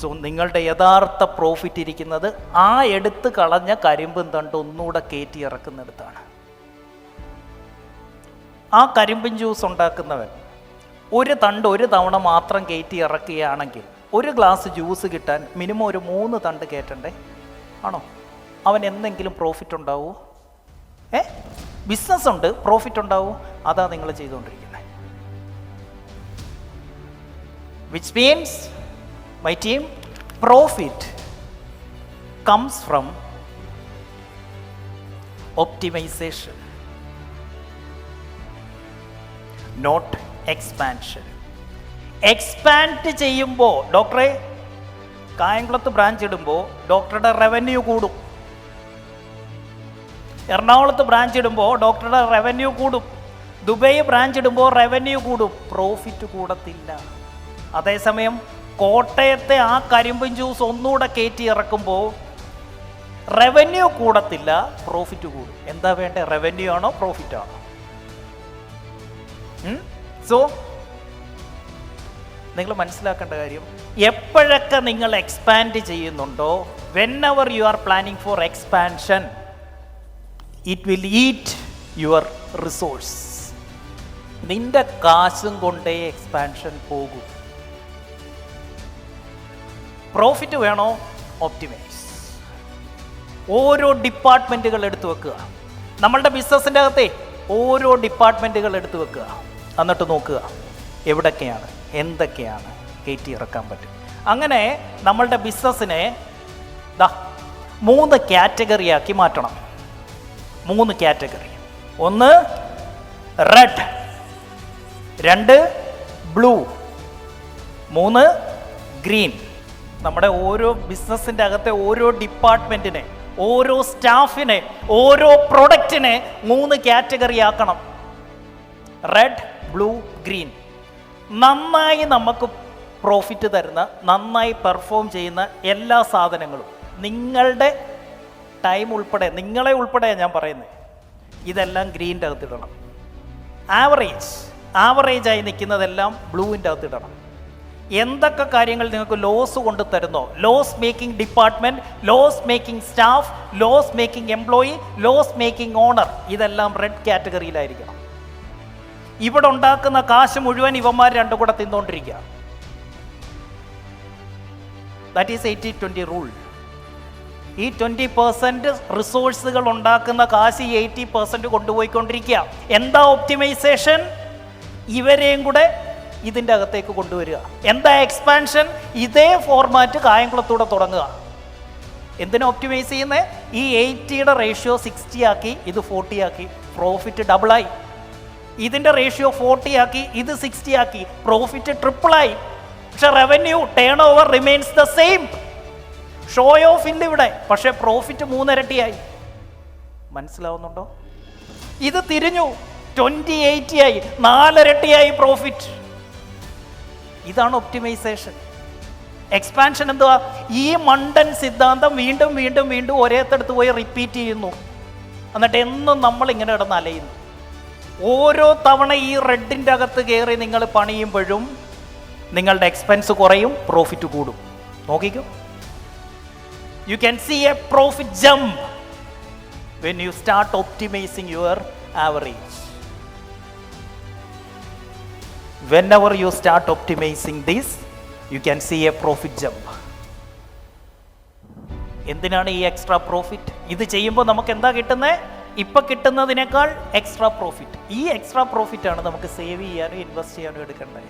So നിങ്ങളുടെ യഥാർത്ഥ profit ഇരിക്കുന്നത് ആ എടുത്ത് കളഞ്ഞ കരിമ്പും തണ്ട് ഒന്നുകൂടെ കയറ്റി ഇറക്കുന്നിടത്താണ്. ആ കരിമ്പിൻ ജ്യൂസ് ഉണ്ടാക്കുന്നവൻ ഒരു തണ്ട് ഒരു തവണ മാത്രം കയറ്റി ഇറക്കുകയാണെങ്കിൽ ഒരു ഗ്ലാസ് ജ്യൂസ് കിട്ടാൻ മിനിമം ഒരു മൂന്ന് തണ്ട് കയറ്റണ്ടേ ആണോ? അവൻ എന്തെങ്കിലും പ്രോഫിറ്റ് ഉണ്ടാവുമോ ഏ? ബിസിനസ് ഉണ്ട് പ്രോഫിറ്റ് ഉണ്ടാവുമോ അതാ നിങ്ങൾ ചെയ്തുകൊണ്ടിരിക്കുന്നത്. Which means my team profit comes from optimisation not expansion expand ചെയ്യുമ്പോൾ ഡോക്ടറെ കായംകുളത്ത് ബ്രാഞ്ച് ഇടുമ്പോൾ ഡോക്ടറുടെ റവന്യൂ കൂടും. എറണാകുളത്ത് ബ്രാഞ്ച് ഇടുമ്പോൾ ഡോക്ടറുടെ റവന്യൂ കൂടും. ദുബൈ ബ്രാഞ്ച് ഇടുമ്പോൾ റവന്യൂ കൂടും. പ്രോഫിറ്റ് കൂടത്തില്ല. അതേസമയം കോട്ടയത്തെ ആ കരിമ്പൻ ജ്യൂസ് ഒന്നുകൂടെ കയറ്റി ഇറക്കുമ്പോൾ റവന്യൂ കൂടത്തില്ല പ്രോഫിറ്റ് കൂടും. എന്താ വേണ്ടേ? റവന്യൂ ആണോ പ്രോഫിറ്റ് ആണോ? സോ നിങ്ങൾ മനസ്സിലാക്കേണ്ട കാര്യം എപ്പോഴൊക്കെ നിങ്ങൾ എക്സ്പാൻഡ് ചെയ്യുന്നുണ്ടോ whenever you are planning for expansion it will eat your resource നിന്റെ കാശും കൊണ്ടേ എക്സ്പാൻഷൻ പോകും. പ്രോഫിറ്റ് വേണോ? ഒപ്റ്റിമൈസ് ഓരോ ഡിപ്പാർട്ട്മെന്റുകൾ എടുത്തു വെക്കുക. നമ്മളുടെ ബിസിനസ്സിന്റെ അകത്തെ ഓരോ ഡിപ്പാർട്ട്മെന്റുകൾ എടുത്തു വെക്കുക. എന്നിട്ട് നോക്കുക എവിടൊക്കെയാണ് എന്തൊക്കെയാണ് കയറ്റി ഇറക്കാൻ പറ്റും. അങ്ങനെ നമ്മളുടെ ബിസിനസ്സിനെ ദാ മൂന്ന് കാറ്റഗറിയാക്കി മാറ്റണം. മൂന്ന് കാറ്റഗറി ഒന്ന് റെഡ് രണ്ട് ബ്ലൂ മൂന്ന് ഗ്രീൻ നമ്മുടെ ഓരോ ബിസിനസ്സിന്റെ അകത്തെ ഓരോ ഡിപ്പാർട്ട്മെന്റിനെ ഓരോ സ്റ്റാഫിനെ ഓരോ പ്രൊഡക്റ്റിനെ മൂന്ന് കാറ്റഗറി ആക്കണം. റെഡ് ബ്ലൂ ഗ്രീൻ നന്നായി നമുക്ക് പ്രോഫിറ്റ് തരുന്ന നന്നായി പെർഫോം ചെയ്യുന്ന എല്ലാ സാധനങ്ങളും. നിങ്ങളുടെ ടൈം ഉൾപ്പെടെ നിങ്ങളെ ഉൾപ്പെടെ ഞാൻ പറയുന്നത് ഇതെല്ലാം ഗ്രീന്റെ അകത്തിടണം. ആവറേജ് ആവറേജായി നിൽക്കുന്നതെല്ലാം ബ്ലൂവിന്റെ അകത്തിടണം. എന്തൊക്കെ കാര്യങ്ങൾ നിങ്ങൾക്ക് ലോസ് കൊണ്ട് തരുന്നോ? Loss making department loss making staff loss making employee loss making owner ഇതെല്ലാം റെഡ് കാറ്റഗറിയിലായിരിക്കണം ഇവിടെ ഉണ്ടാക്കുന്ന കാശ് മുഴുവൻ ഇവന്മാർ രണ്ടും കൂടെ തിന്നുകൊണ്ടിരിക്കുക that is eighty twenty rule ഈ ട്വന്റി പെർസെന്റ് റിസോഴ്സുകൾ ഉണ്ടാക്കുന്ന കാശ് ഈ എയ്റ്റി പെർസെന്റ് കൊണ്ടുപോയിക്കൊണ്ടിരിക്കുക. എന്താ ഒപ്റ്റിമൈസേഷൻ ഇവരെയും കൂടെ ഇതിന്റെ അകത്തേക്ക് കൊണ്ടുവരിക. എന്താ എക്സ്പാൻഷൻ ഇതേ ഫോർമാറ്റ് കായംകുളത്തൂടെ തുടങ്ങുക. എന്തിനാ ഒപ്റ്റിമൈസ് ചെയ്യുന്നത് ഈ എയ്റ്റിയുടെ റേഷ്യോ സിക്സ്റ്റി ആക്കി ഇത് ഫോർട്ടി ആക്കി പ്രോഫിറ്റ് ഡബിളായി ഇതിന്റെ റേഷ്യോ ഫോർട്ടി ആക്കി ഇത് സിക്സ്റ്റി ആക്കി പ്രോഫിറ്റ് ട്രിപ്പിളായി പക്ഷെ revenue turnover remains the same show off ഇല്ല ഇവിടെ പക്ഷെ പ്രോഫിറ്റ് മൂന്നിരട്ടിയായി. മനസ്സിലാവുന്നുണ്ടോ? ഇത് തിരിഞ്ഞു. ട്വന്റി എയ്റ്റി ആയി നാലിരട്ടിയായി പ്രോഫിറ്റ് ഇതാണ് ഒപ്റ്റിമൈസേഷൻ. എക്സ്പാൻഷൻ എന്തുവാ? ഈ മണ്ടൻ സിദ്ധാന്തം വീണ്ടും വീണ്ടും വീണ്ടും ഒരേത്തടുത്ത് പോയി റിപ്പീറ്റ് ചെയ്യുന്നു. എന്നിട്ട് എന്നും നമ്മൾ ഇങ്ങനെ കിടന്ന് അലയുന്നു. ഓരോ തവണ ഈ റെഡിന്റെ അകത്ത് കയറി നിങ്ങൾ പണിയുമ്പോഴും നിങ്ങളുടെ എക്സ്പെൻസ് കുറയും പ്രോഫിറ്റ് കൂടും. നോക്കിക്കോ. You can see a profit jump when you start optimising your average whenever you start optimising these you can see a profit jump എന്തിനാണ് ഈ എക്സ്ട്രാ പ്രോഫിറ്റ് ഇത് ചെയ്യുമ്പോൾ നമുക്ക് എന്താ കിട്ടുന്നത് ഇപ്പൊ കിട്ടുന്നതിനേക്കാൾ എക്സ്ട്രാ പ്രോഫിറ്റ് ഈ എക്സ്ട്രാ പ്രോഫിറ്റ് ആണ് നമുക്ക് സേവ് ചെയ്യാനും ഇൻവെസ്റ്റ് ചെയ്യാനും എടുക്കേണ്ടത്.